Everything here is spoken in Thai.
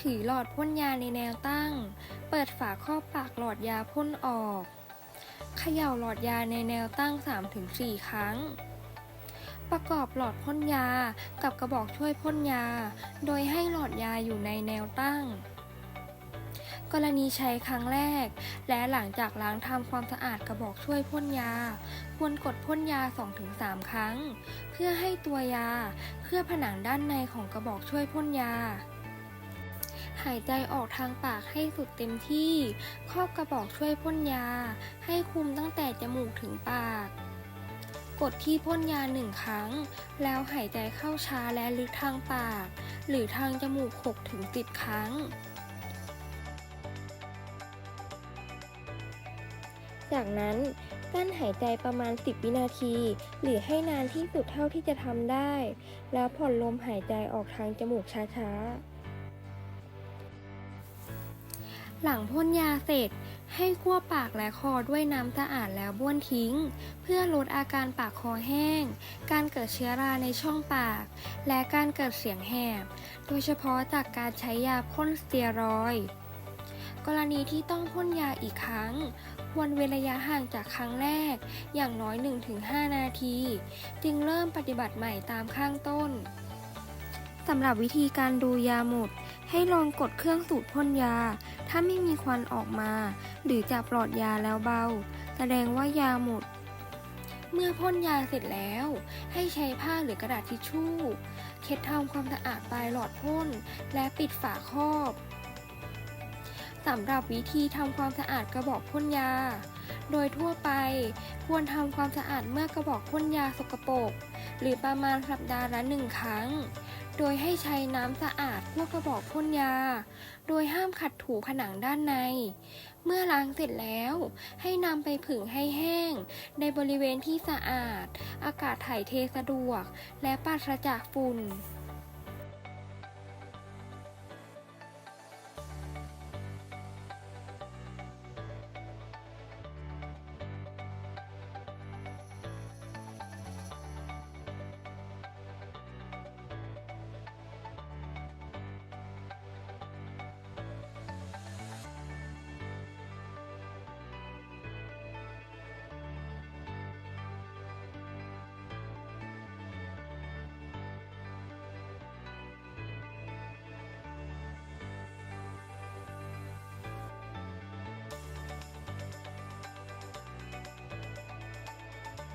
ถือหลอดพ่นยาในแนวตั้ง เปิดฝาครอบปากหลอดยาพ่นออก เขย่าหลอดยาในแนวตั้ง 3-4 ครั้ง ประกอบหลอดพ่นยากับกระบอกช่วยพ่นยา โดยให้หลอดยาอยู่ในแนวตั้ง กรณีใช้ครั้งแรก และหลังจากล้างทำความสะอาดกระบอกช่วยพ่นยา ควรกดพ่นยา 2-3 ครั้ง เพื่อให้ตัวยาเคลือบผนังด้านในของกระบอกช่วยพ่นยา หายใจออกทางปากให้สุดเต็มที่ ครอบกระบอกช่วยพ่นยา ให้คุมตั้งแต่จมูกถึงปาก กดที่พ่นยาหนึ่งครั้ง แล้วหายใจเข้าช้าและลึกทางปาก หรือทางจมูก6-10 ครั้ง จากนั้นกั้นหายใจประมาณ 10 วินาที หรือให้นานที่สุดเท่าที่จะทำได้ แล้วผ่อนลมหายใจออกทางจมูกช้าๆ หลังพ่นยาเสร็จ ให้คั่วปากและคอด้วยน้ำสะอาดแล้วบ้วนทิ้ง เพื่อลดอาการปากคอแห้ง การเกิดเชื้อราในช่องปาก และการเกิดเสียงแหบ โดยเฉพาะจากการใช้ยาพ่นสเตียรอยด์กรณีที่ต้องพ่นยาอีกครั้ง ควรเว้นระยะห่างจากครั้งแรก อย่างน้อย 1-5 นาที จึงเริ่มปฏิบัติใหม่ตามข้างต้นสำหรับวิธีการดูยาหมด ให้ลองกดเครื่องสูดพ่นยา ถ้าไม่มีควันออกมา หรือจับหลอดยาแล้วเบา แสดงว่ายาหมด เมื่อพ่นยาเสร็จแล้ว ให้ใช้ผ้าหรือกระดาษทิชชู่ เช็ดทำความสะอาดปลายหลอดพ่น และปิดฝาครอบสำหรับวิธีทำความสะอาดกระบอกพ่นยา โดยทั่วไปควรทำความสะอาดเมื่อกระบอกพ่นยาสกปรกหรือประมาณสัปดาห์ละหนึ่งครั้ง โดยให้ใช้น้ำสะอาดพวกกระบอกพ่นยา โดยห้ามขัดถูผนังด้านใน เมื่อล้างเสร็จแล้ว ให้นำไปผึ่งให้แห้ง ในบริเวณที่สะอาด อากาศถ่ายเทสะดวก และปราศจากฝุ่น